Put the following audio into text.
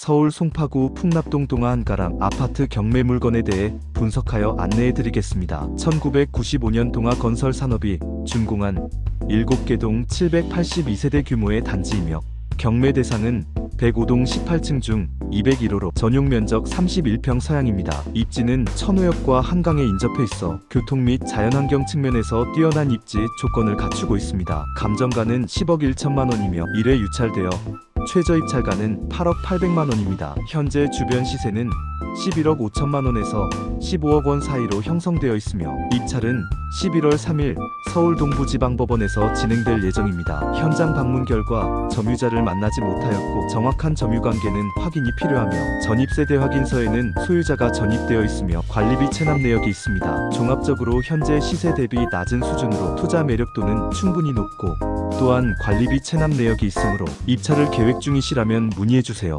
서울 송파구 풍납동 동아 한가람 아파트 경매 물건에 대해 분석하여 안내해 드리겠습니다. 1995년 동아 건설 산업이 준공한 7개 동 782세대 규모의 단지이며 경매 대상은 105동 18층 중 201호로 전용 면적 31평 서양입니다. 입지는 천호역과 한강에 인접해 있어 교통 및 자연환경 측면에서 뛰어난 입지 조건을 갖추고 있습니다. 감정가는 10억 1천만 원이며 1회 유찰되어 최저 입찰가는 8억 800만 원입니다. 현재 주변 시세는 11억 5천만 원에서 15억 원 사이로 형성되어 있으며 입찰은 11월 3일 서울 동부지방법원에서 진행될 예정입니다. 현장 방문 결과 점유자를 만나지 못하였고 정확한 점유 관계는 확인이 필요하며 전입세대 확인서에는 소유자가 전입되어 있으며 관리비 체납 내역이 있습니다. 종합적으로 현재 시세 대비 낮은 수준으로 투자 매력도는 충분히 높고 또한 관리비 체납 내역이 있으므로 입찰을 계획 중이시라면 문의해 주세요.